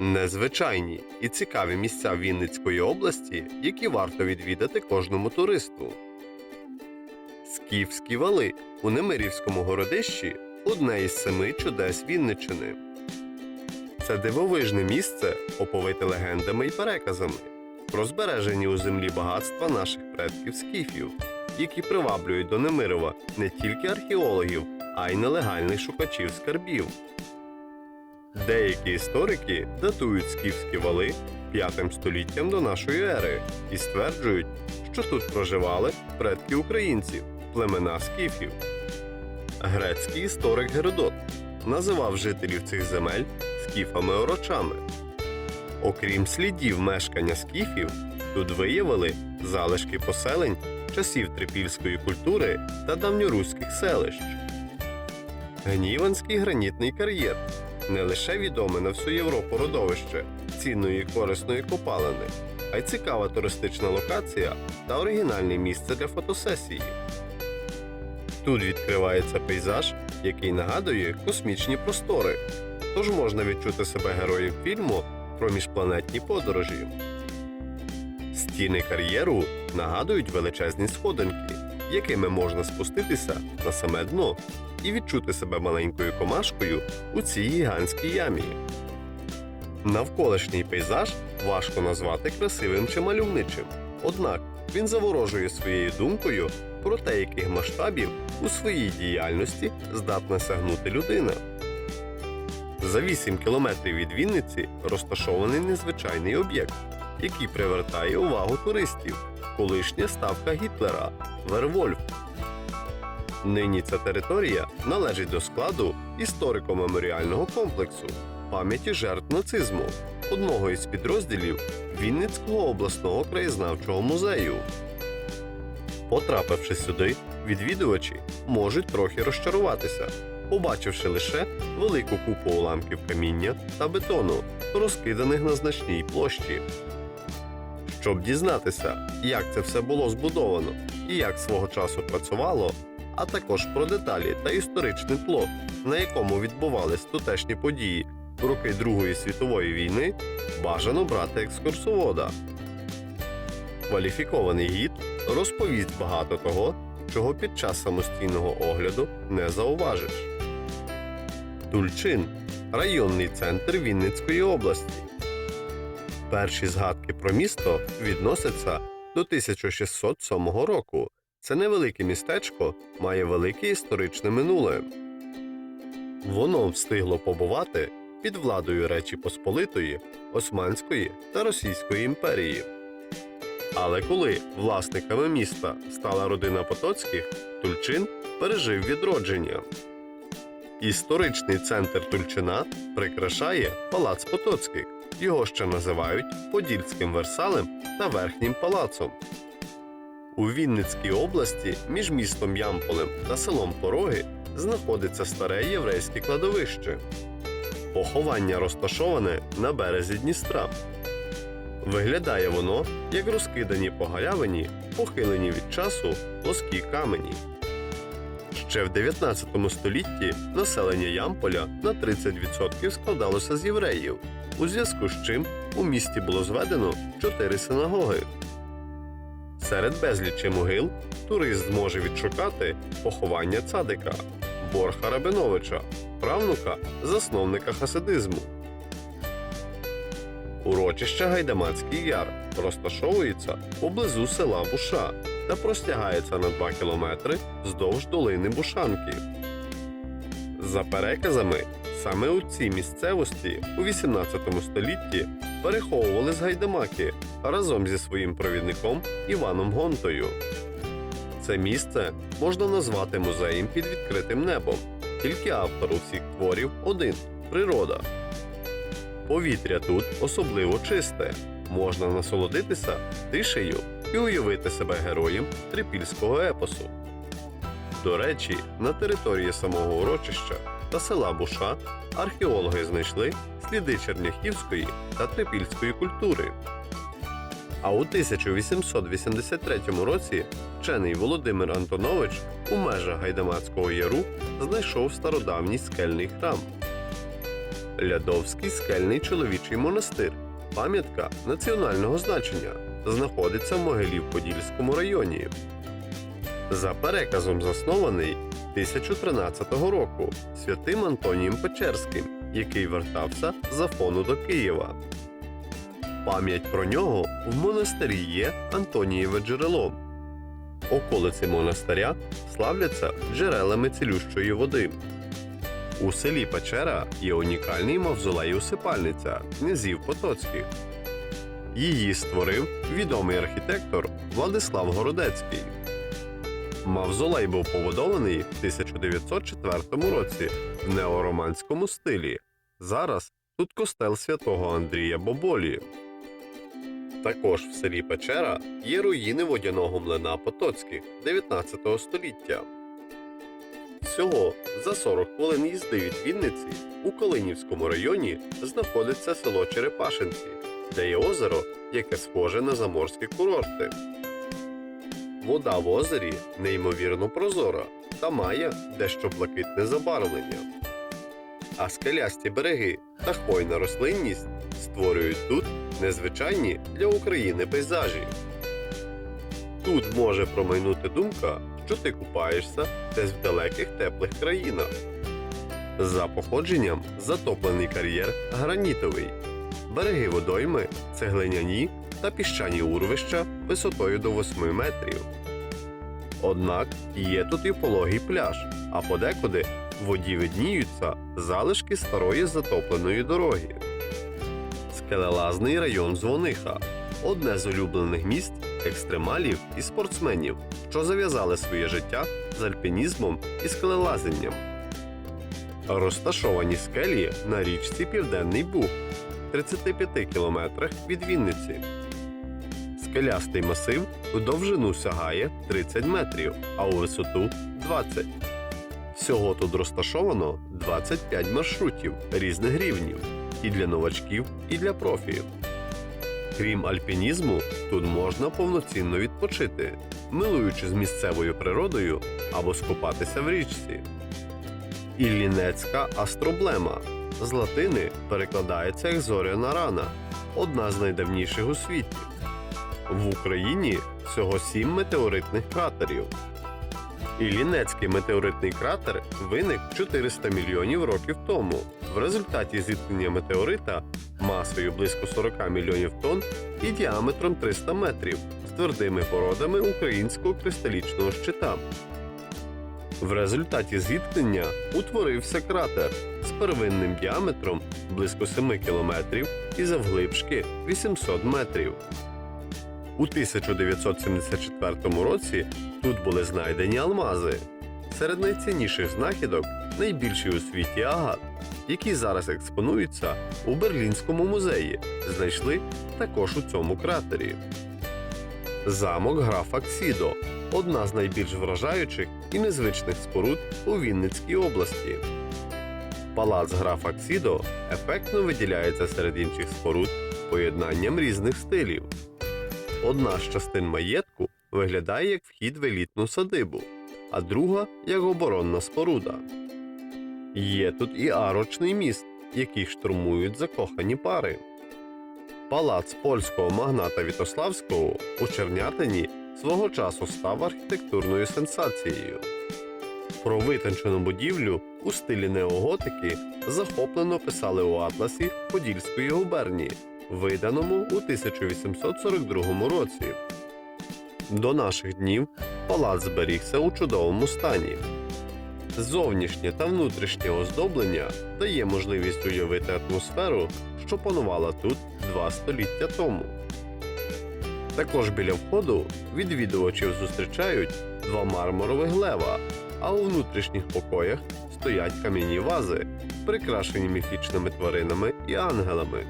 Незвичайні і цікаві місця Вінницької області, які варто відвідати кожному туристу. Скіфські вали у Немирівському городищі одне із семи чудес Вінниччини. Це дивовижне місце, оповите легендами і переказами про збережені у землі багатства наших предків скіфів, які приваблюють до Немирова не тільки археологів, а й нелегальних шукачів скарбів. Деякі історики датують скіфські вали 5 століттям до нашої ери і стверджують, що тут проживали предки українців, племена скіфів. Грецький історик Геродот називав жителів цих земель скіфами-орочами. Окрім слідів мешкання скіфів, тут виявили залишки поселень часів трипільської культури та давньоруських селищ. Гніванський гранітний кар'єр не лише відоме на всю Європу родовище цінної і корисної копалини, а й цікава туристична локація та оригінальне місце для фотосесії. Тут відкривається пейзаж, який нагадує космічні простори, тож можна відчути себе героєм фільму про міжпланетні подорожі. Стіни кар'єру нагадують величезні сходинки, якими можна спуститися на саме дно і відчути себе маленькою комашкою у цій гігантській ямі. Навколишній пейзаж важко назвати красивим чи мальовничим, однак він заворожує своєю думкою про те, яких масштабів у своїй діяльності здатна сягнути людина. За 8 кілометрів від Вінниці розташований незвичайний об'єкт, який привертає увагу туристів колишня ставка Гітлера Вервольф. Нині ця територія належить до складу історико-меморіального комплексу пам'яті жертв нацизму, одного із підрозділів Вінницького обласного краєзнавчого музею. Потрапивши сюди, відвідувачі можуть трохи розчаруватися, побачивши лише велику купу уламків каміння та бетону, розкиданих на значній площі. Щоб дізнатися, як це все було збудовано і як свого часу працювало, а також про деталі та історичне тло, на якому відбувались тутешні події в роки Другої світової війни, бажано брати екскурсовода. Кваліфікований гід розповість багато того, чого під час самостійного огляду не зауважиш. Тульчин районний центр Вінницької області. Перші згадки про місто відносяться до 1607 року. Це невелике містечко має велике історичне минуле. Воно встигло побувати під владою Речі Посполитої, Османської та Російської імперії. Але коли власниками міста стала родина Потоцьких, Тульчин пережив відродження. Історичний центр Тульчина прикрашає палац Потоцьких. Його ще називають Подільським Версалем та Верхнім палацом. У Вінницькій області між містом Ямполем та селом Пороги знаходиться старе єврейське кладовище. Поховання розташоване на березі Дністра. Виглядає воно як розкидані по галявині, похилені від часу плоскі камені. Ще в 19 столітті населення Ямполя на 30% складалося з євреїв, у зв'язку з чим у місті було зведено чотири синагоги. Серед безлічі могил турист зможе відшукати поховання цадика Борха Рабиновича, правнука засновника хасидизму. Урочище Гайдамацький яр розташовується поблизу села Буша та простягається на 2 кілометри вздовж долини Бушанки. За переказами, саме у цій місцевості у 18 столітті переховувались гайдамаки разом зі своїм провідником Іваном Гонтою. Це місце можна назвати музеєм під відкритим небом, тільки автор усіх творів один природа. Повітря тут особливо чисте, можна насолодитися тишею і уявити себе героєм трипільського епосу. До речі, на території самого урочища та села Буша археологи знайшли сліди черняхівської та трипільської культури. А у 1883 році вчений Володимир Антонович у межах Гайдамацького яру знайшов стародавній скельний храм. Лядовський скельний чоловічий монастир, пам'ятка національного значення, знаходиться в Могилів-Подільському районі. За переказом заснований 1013 року святим Антонієм Печерським, який вертався з Афону до Києва. Пам'ять про нього в монастирі є Антонієве джерело. Околиці монастиря славляться джерелами цілющої води. У селі Печера є унікальний мавзолей усипальниця князів Потоцьких. Її створив відомий архітектор Владислав Городецький. Мавзолей був побудований в 1904 році в неороманському стилі. Зараз тут костел святого Андрія Боболі. Також в селі Печера є руїни водяного млина Потоцьких 19 століття. Всього за 40 хвилин їзди від Вінниці у Калинівському районі знаходиться село Черепашинці, де є озеро, яке схоже на заморські курорти. Вода в озері неймовірно прозора та має дещо блакитне забарвлення. А скелясті береги та хвойна рослинність створюють тут незвичайні для України пейзажі. Тут може промайнути думка, що ти купаєшся десь в далеких теплих країнах. За походженням затоплений кар'єр гранітовий, береги водойми, цеглиняні та піщані урвища висотою до 8 метрів. Однак є тут і пологий пляж, а подекуди воді видніються залишки старої затопленої дороги. Скелелазний район Дзвониха одне з улюблених місць екстремалів і спортсменів, що зав'язали своє життя з альпінізмом і скелелазінням. Розташовані скелі на річці Південний Буг, 35 кілометрах від Вінниці. Скелястий масив у довжину сягає 30 метрів, а у висоту 20. Всього тут розташовано 25 маршрутів різних рівнів і для новачків, і для профів. Крім альпінізму, тут можна повноцінно відпочити, милуючи з місцевою природою або скупатися в річці. Іллінецька астроблема з латини перекладається як зоряна рана, одна з найдавніших у світі. В Україні всього сім метеоритних кратерів. Іллінецький метеоритний кратер виник 400 мільйонів років тому в результаті зіткнення метеорита масою близько 40 мільйонів тонн і діаметром 300 метрів з твердими породами українського кристалічного щита. В результаті зіткнення утворився кратер з первинним діаметром близько 7 кілометрів і завглибшки 800 метрів. У 1974 році тут були знайдені алмази. Серед найцінніших знахідок найбільший у світі агат, які зараз експонуються у Берлінському музеї, знайшли також у цьому кратері. Замок графа Ксідо одна з найбільш вражаючих і незвичних споруд у Вінницькій області. Палац графа Ксідо ефектно виділяється серед інших споруд поєднанням різних стилів. Одна з частин маєтку виглядає як вхід в елітну садибу, а друга як оборонна споруда. Є тут і арочний міст, який штурмують закохані пари. Палац польського магната Вітославського у Чернятині свого часу став архітектурною сенсацією. Про витончену будівлю у стилі неоготики захоплено писали у атласі Подільської губернії, виданому у 1842 році. До наших днів палац зберігся у чудовому стані. Зовнішнє та внутрішнє оздоблення дає можливість уявити атмосферу, що панувала тут два століття тому. Також біля входу відвідувачів зустрічають два мармурових лева, а у внутрішніх покоях стоять кам'яні вази, прикрашені міфічними тваринами і ангелами.